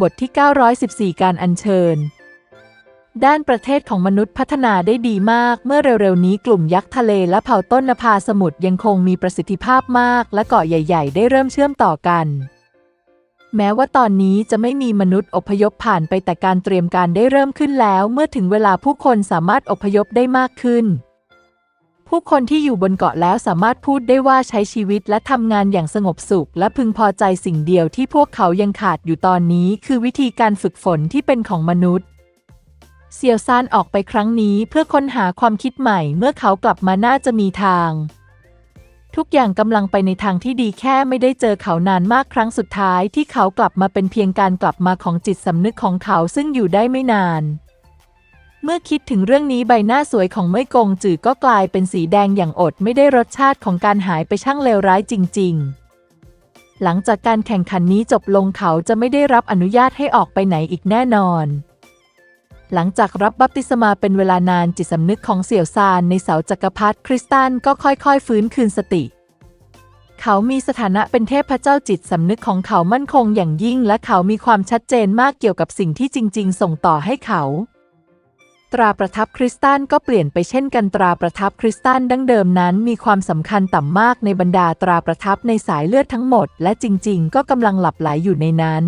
บทที่ 914 การอัญเชิญ ด้านประเทศของมนุษย์พัฒนาได้ดีมาก เมื่อเร็วๆนี้กลุ่มยักษ์ทะเลและเผ่าต้นนภาสมุทรยังคงมีประสิทธิภาพมาก และเกาะใหญ่ ๆ ได้เริ่มเชื่อมต่อกัน แม้ว่าตอนนี้จะไม่มีมนุษย์อพยพผ่านไปแต่การเตรียมการได้เริ่มขึ้นแล้ว เมื่อถึงเวลาผู้คนสามารถอพยพได้มากขึ้น ผู้คนที่อยู่บนเกาะแล้วสามารถพูดได้ว่าใช้ชีวิตและทำงานอย่างสงบสุข และพึงพอใจสิ่งเดียวที่พวกเขายังขาดอยู่ตอนนี้ คือวิธีการฝึกฝนที่เป็นของมนุษย์ เซียวซานออกไปครั้งนี้เพื่อค้นหาความคิดใหม่ เมื่อเขากลับมาน่าจะมีทาง ทุกอย่างกำลังไปในทางที่ดีแค่ไม่ได้เจอเขานานมากครั้งสุดท้ายที่เขากลับมาเป็นเพียงการกลับมาของจิตสำนึกของเขาซึ่งอยู่ได้ไม่นาน เมื่อคิดถึงเรื่องนี้ใบหน้าสวยของเม่ยกงจือก็กลายเป็นสีแดงอย่างอดไม่ได้รสชาติของการหายไปช่างเลวร้ายจริง ๆ หลังจากการแข่งขันนี้จบลงเขาจะไม่ได้รับอนุญาตให้ออกไปไหนอีกแน่นอน หลังจากรับบัพติศมาเป็นเวลานานจิตสำนึกของเสี่ยวซานในเสาจักรพรรดิคริสตัลก็ค่อยๆ ฟื้นคืนสติ เขามีสถานะเป็นเทพเจ้าจิตสำนึกของเขามั่นคงอย่างยิ่งและเขามีความชัดเจนมากเกี่ยวกับสิ่งที่จริง ๆ ส่งต่อให้เขา ตราประทับคริสตัลก็เปลี่ยนไปเช่นกันตราประทับคริสตัลดั้งเดิมนั้น มีความสำคัญต่ำมากในบรรดาตราประทับในสายเลือดทั้งหมด และจริง ๆ ก็กำลังหลับไหลอยู่ในนั้น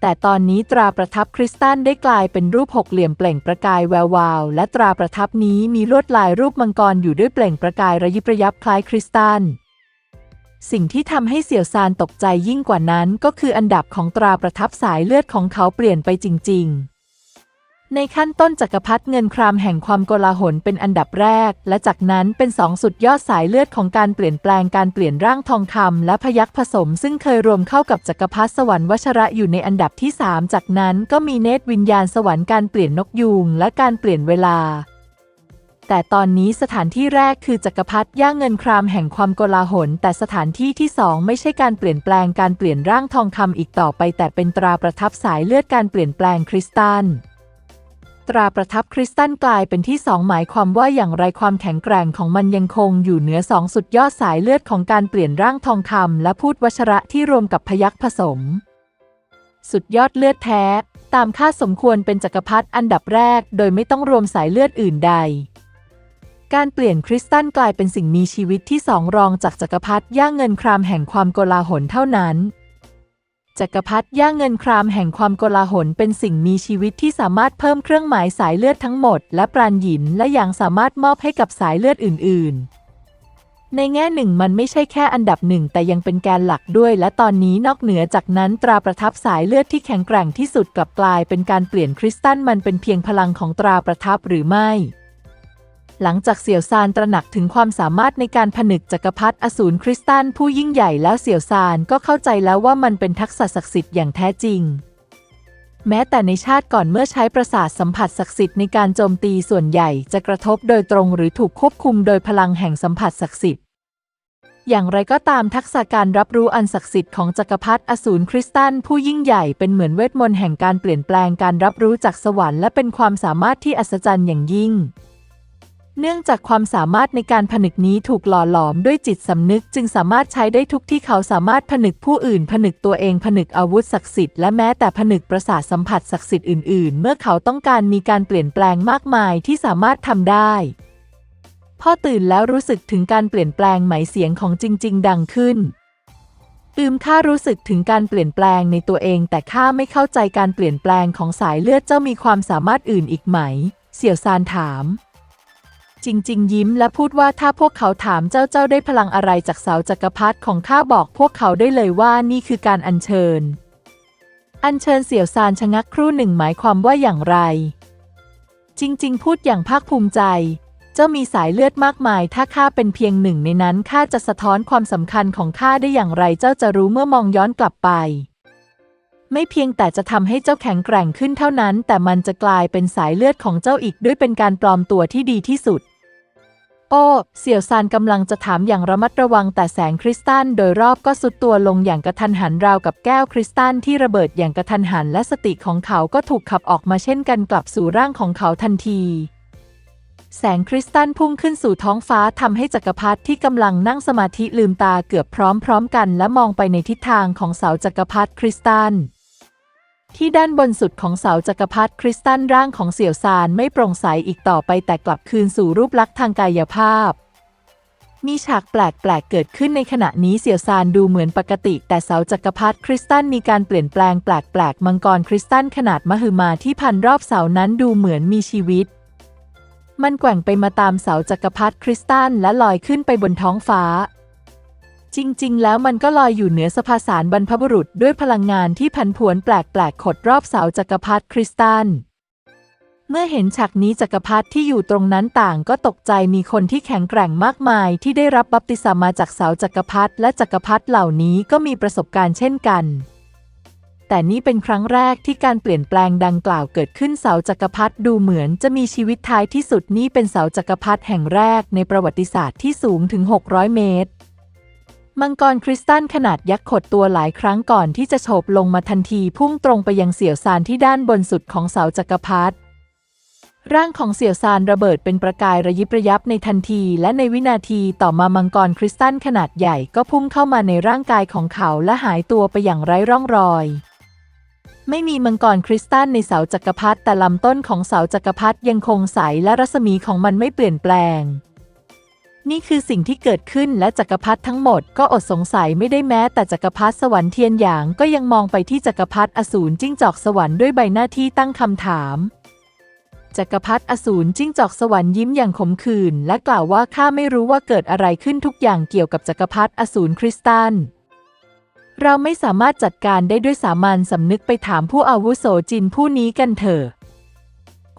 แต่ตอนนี้ตราประทับคริสตัลได้กลายเป็นรูปหกเหลี่ยมเปล่งประกายแวววาว และตราประทับนี้มีลวดลายรูปมังกรอยู่ด้วยเปล่งประกายระยิบระยับคล้ายคริสตัลสิ่งที่ทำให้เสี่ยวซานตกใจยิ่งกว่านั้น ก็คืออันดับของตราประทับสายเลือดของเขาเปลี่ยนไปจริง ๆ ในขั้นต้นจักรพรรดิเงินครามแห่งความโกลาหลเป็นอันดับแรก และจากนั้นเป็นสองสุดยอดสายเลือดของการเปลี่ยนแปลงการเปลี่ยนร่างทองคำและพยัคฆ์ผสม ซึ่งเคยรวมเข้ากับจักรพรรดิสวรรค์วชระอยู่ในอันดับที่ 3 จากนั้นก็มีเนตรวิญญาณสวรรค์การเปลี่ยนนกยูงและการเปลี่ยนเวลา แต่ตอนนี้สถานที่แรกคือจักรพรรดิย่าเงินครามแห่งความโกลาหล แต่สถานที่ที่สองไม่ใช่การเปลี่ยนแปลงการเปลี่ยนร่างทองคำอีกต่อไป แต่เป็นตราประทับสายเลือดการเปลี่ยนแปลงคริสตัล ตราประทับคริสตัลกลายเป็นที่สองหมายความว่าอย่างไรความแข็งแกร่งของมันยังคงอยู่เหนือสองสุดยอดสายเลือดของการเปลี่ยนร่างทองคำและพูดวัชระที่รวมกับพยัคฆ์ผสม สุดยอดเลือดแท้ ตามค่าสมควรเป็นจักรพรรดิอันดับแรก โดยไม่ต้องรวมสายเลือดอื่นใด การเปลี่ยนคริสตัลกลายเป็นสิ่งมีชีวิตที่สองรองจากจักรพรรดิย่างเงินครามแห่งความโกลาหลเท่านั้น จักรพรรดิย่างเงินครามแห่งความโกลาหลเป็นสิ่งมีชีวิตที่สามารถเพิ่มเครื่องหมายสายเลือดทั้งหมด และปราณหยินและยังสามารถมอบให้กับสายเลือดอื่น ๆ ในแง่หนึ่งมันไม่ใช่แค่อันดับหนึ่งแต่ยังเป็นแกนหลักด้วย และตอนนี้นอกเหนือจากนั้นตราประทับสายเลือดที่แข็งแกร่งที่สุดกลับกลายเป็นการเปลี่ยนคริสตัลมันเป็นเพียงพลังของตราประทับหรือไม่ หลังจากเสี่ยวซานตระหนักถึงความสามารถในการผนึกจักรพรรดิอสูรคริสตัลผู้ยิ่งใหญ่แล้วเสี่ยวซานก็เข้าใจแล้วว่ามันเป็นทักษะศักดิ์สิทธิ์อย่างแท้จริง แม้แต่ในชาติก่อนเมื่อใช้ประสาทสัมผัสศักดิ์สิทธิ์ในการโจมตีส่วนใหญ่จะกระทบโดยตรงหรือถูกควบคุมโดยพลังแห่งสัมผัสศักดิ์สิทธิ์อย่างไรก็ตามทักษะการรับรู้อันศักดิ์สิทธิ์ของจักรพรรดิอสูรคริสตัลผู้ยิ่งใหญ่เป็นเหมือนเวทมนต์แห่งการเปลี่ยนแปลงการรับรู้จากสวรรค์และเป็นความสามารถที่อัศจรรย์อย่างยิ่ง เนื่องจากความสามารถในการผนึกนี้ถูกหล่อหลอมด้วยจิตสำนึกจึงสามารถใช้ได้ทุกที่เขาสามารถผนึกผู้อื่น ผนึกตัวเองผนึกอาวุธศักดิ์สิทธิ์และแม้แต่ผนึกประสาทสัมผัสศักดิ์สิทธิ์อื่น ๆ เมื่อเขาต้องการมีการเปลี่ยนแปลงมากมายที่สามารถทำได้พ่อตื่นแล้วรู้สึกถึงการเปลี่ยนแปลงไหมเสียงของจริง ๆ ดังขึ้นอืมข้ารู้สึกถึงการเปลี่ยนแปลงในตัวเอง แต่ข้าไม่เข้าใจการเปลี่ยนแปลงของสายเลือดเจ้ามีความสามารถอื่นอีกไหม เสี่ยวซานถาม จริง ๆ ยิ้มและพูดว่าถ้าพวกเขาถามเจ้าเจ้าได้พลังอะไรจากเสาจักรพรรดิของข้าบอกพวกเขาได้เลยว่านี่คือการอัญเชิญ อัญเชิญเสี่ยวซานชะงักครู่หนึ่งหมายความว่าอย่างไร จริง ๆ พูดอย่างภาคภูมิใจ เจ้ามีสายเลือดมากมาย ถ้าข้าเป็นเพียงหนึ่งในนั้นข้าจะสะท้อนความสำคัญของข้าได้อย่างไรเจ้าจะรู้เมื่อมองย้อนกลับไป ไม่เพียงแต่จะทำให้เจ้าแข็งแกร่งขึ้นเท่านั้น แต่มันจะกลายเป็นสายเลือดของเจ้าอีกด้วยเป็นการปลอมตัวที่ดีที่สุด โอ้เสี่ยวซานกำลังจะถามอย่างระมัดระวังแต่แสงคริสตัลโดยรอบก็สุดตัวลงอย่างกระทันหันราวกับแก้วคริสตัลที่ระเบิดอย่างกระทันหันและสติของเขาก็ถูกขับออกมาเช่นกันกลับสู่ร่างของเขาทันทีแสงคริสตัลพุ่งขึ้นสู่ท้องฟ้าทำให้จักรพรรดิที่กำลังนั่งสมาธิลืมตาเกือบพร้อมๆกัน และมองไปในทิศทางของเสาจักรพรรดิคริสตัล ที่ด้านบนสุดของเสาจักรพรรดิคริสตัลร่างของเสี่ยวซานไม่โปร่งใสอีกต่อไปแต่กลับคืนสู่รูปลักษณ์ทางกายภาพ มีฉากแปลกๆเกิดขึ้นในขณะนี้เสี่ยวซานดูเหมือนปกติ แต่เสาจักรพรรดิคริสตัลมีการเปลี่ยนแปลงแปลกๆมังกรคริสตัลขนาดมหึมาที่พันรอบเสานั้นดูเหมือนมีชีวิต มันแกว่งไปมาตามเสาจักรพรรดิคริสตัลและลอยขึ้นไปบนท้องฟ้า จริง ๆ แล้วมันก็ลอยอยู่เหนือสภาสารบรรพบุรุษด้วยพลังงานที่พันผวนแปลกๆขดรอบเสาจักรพรรดิคริสตัลเมื่อเห็นฉากนี้จักรพรรดิที่อยู่ตรงนั้นต่างก็ตกใจมีคนที่แข็งแกร่งมากมาย ที่ได้รับบัพติศมามาจากเสาจักรพรรดิและจักรพรรดิเหล่านี้ก็มีประสบการณ์เช่นกัน แต่นี่เป็นครั้งแรกที่การเปลี่ยนแปลงดังกล่าวเกิดขึ้นเสาจักรพรรดิดูเหมือนจะมีชีวิตท้ายที่สุดนี่เป็นเสาจักรพรรดิแห่งแรกในประวัติศาสตร์ที่สูงถึง 600 เมตร มังกรคริสตัลขนาดยักษ์ขดตัวหลายครั้งก่อนที่จะโฉบลงมาทันทีพุ่งตรงไปยังเสี่ยวซานที่ด้านบนสุดของเสาจักรพรรดิร่างของเสี่ยวซานระเบิดเป็นประกายระยิบระยับในทันที และในวินาทีต่อมามังกรคริสตัลขนาดใหญ่ก็พุ่งเข้ามาในร่างกายของเขาและหายตัวไปอย่างไร้ร่องรอย ไม่มีมังกรคริสตัลในเสาจักรพรรดิแต่ลำต้นของเสาจักรพรรดิยังคงใสและรัศมีของมันไม่เปลี่ยนแปลง นี่คือสิ่งที่เกิดขึ้นและจักรพรรดิทั้งหมดก็อดสงสัยไม่ได้แม้ แต่จักรพรรดิสวรรค์เทียนหยางก็ยังมองไปที่จักรพรรดิอสูรจิ้งจอกสวรรค์ด้วยใบหน้าที่ตั้งคำถาม จักรพรรดิอสูรจิ้งจอกสวรรค์ยิ้มอย่างขมขื่นและกล่าวว่าข้าไม่รู้ว่าเกิดอะไรขึ้นทุกอย่างเกี่ยวกับจักรพรรดิอสูรคริสตัลเราไม่สามารถจัดการได้ด้วยสามัญสำนึกไปถามผู้อาวุโสจินผู้นี้กันเถอะ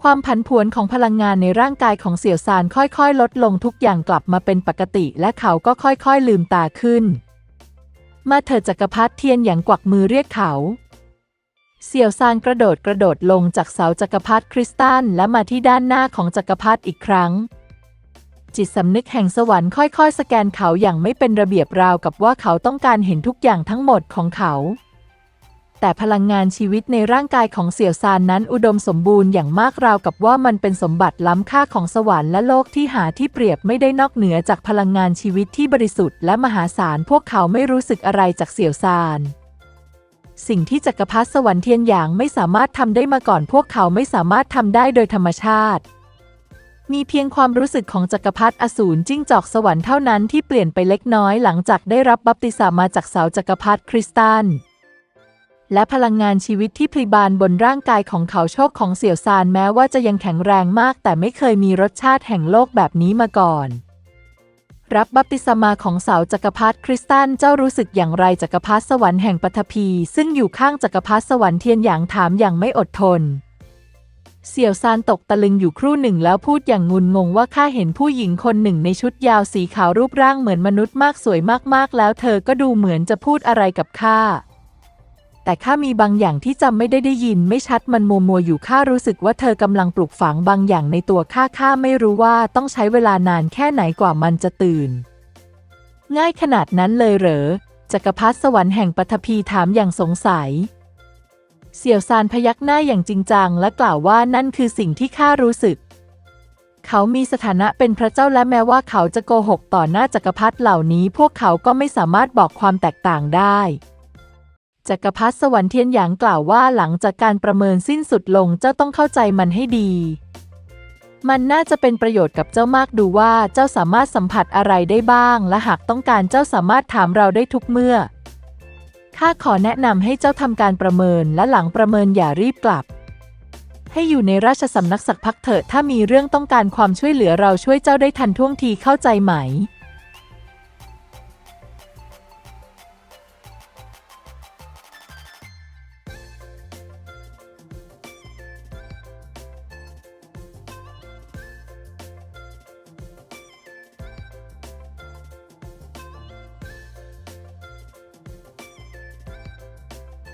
ความผันผวนของพลังงานในร่างกายของเสี่ยวซานค่อยๆ ลดลงทุกอย่างกลับมาเป็นปกติ และเขาก็ค่อยๆ ลืมตาขึ้น มาเถิดจักรพรรดิเทียนอย่างกวักมือเรียกเขา เสี่ยวซานกระโดดกระโดดลงจากเสาจักรพรรดิคริสตัลและมาที่ด้านหน้าของจักรพรรดิอีกครั้ง จิตสำนึกแห่งสวรรค์ค่อยๆ สแกนเขาอย่างไม่เป็นระเบียบราวกับว่าเขาต้องการเห็นทุกอย่างทั้งหมดของเขา แต่พลังงานชีวิตในร่างกายของเสี่ยวซานนั้นอุดมสมบูรณ์อย่างมากราวกับว่ามันเป็นสมบัติล้ำค่าของสวรรค์และโลกที่หาที่เปรียบไม่ได้นอกเหนือจากพลังงานชีวิตที่บริสุทธิ์และมหาศาลพวกเขาไม่รู้สึกอะไรจากเสี่ยวซานสิ่งที่จักรพรรดิสวรรค์เทียนหยางไม่สามารถทำได้มาก่อนพวกเขาไม่สามารถทำได้โดยธรรมชาติ มีเพียงความรู้สึกของจักรพรรดิอสูรจิ้งจอกสวรรค์เท่านั้นที่เปลี่ยนไปเล็กน้อยหลังจากได้รับบัพติศมามาจากเสาจักรพรรดิคริสตัล และพลังงานชีวิตที่พลิบานบนร่างกายของเขาโชคของเสี่ยวซานแม้ว่าจะยังแข็งแรงมาก แต่ไม่เคยมีรสชาติแห่งโลกแบบนี้มาก่อน รับบัพติศมาของเสาจักรพรรดิคริสตัลเจ้ารู้สึกอย่างไรจักรพรรดิสวรรค์แห่งปฐพี ซึ่งอยู่ข้างจักรพรรดิสวรรค์เทียนหยางถามอย่างไม่อดทนเสี่ยวซานตกตะลึงอยู่ครู่หนึ่งแล้วพูดอย่างงุนงงว่าข้าเห็นผู้หญิงคนหนึ่งในชุดยาวสีขาวรูปร่างเหมือนมนุษย์มากสวยมากๆ แล้วเธอก็ดูเหมือนจะพูดอะไรกับข้า แต่ข้ามีบางอย่างที่จำไม่ได้ได้ยินไม่ชัดมันมัวมัวอยู่ข้ารู้สึกว่าเธอกำลังปลุกฝังบางอย่างในตัวข้าข้าไม่รู้ว่าต้องใช้เวลานานแค่ไหนกว่ามันจะตื่น ง่ายขนาดนั้นเลยเหรอจักรพรรดิสวรรค์แห่งปฐพีถามอย่างสงสัย เสี่ยวซานพยักหน้าอย่างจริงจังและกล่าวว่านั่นคือสิ่งที่ข้ารู้สึก เขามีสถานะเป็นพระเจ้าและแม้ว่าเขาจะโกหกต่อหน้าจักรพรรดิเหล่านี้ พวกเขาก็ไม่สามารถบอกความแตกต่างได้ จักรพรรดิสวรรค์เทียนหยางกล่าวว่าหลังจากการประเมินสิ้นสุดลงเจ้าต้องเข้าใจมันให้ดี มันน่าจะเป็นประโยชน์กับเจ้ามากดูว่าเจ้าสามารถสัมผัสอะไรได้บ้าง และหากต้องการเจ้าสามารถถามเราได้ทุกเมื่อ ข้าขอแนะนำให้เจ้าทำการประเมินและหลังประเมินอย่ารีบกลับ ให้อยู่ในราชสำนักสักพักเถอะถ้ามีเรื่องต้องการความช่วยเหลือเราช่วยเจ้าได้ทันท่วงทีเข้าใจไหม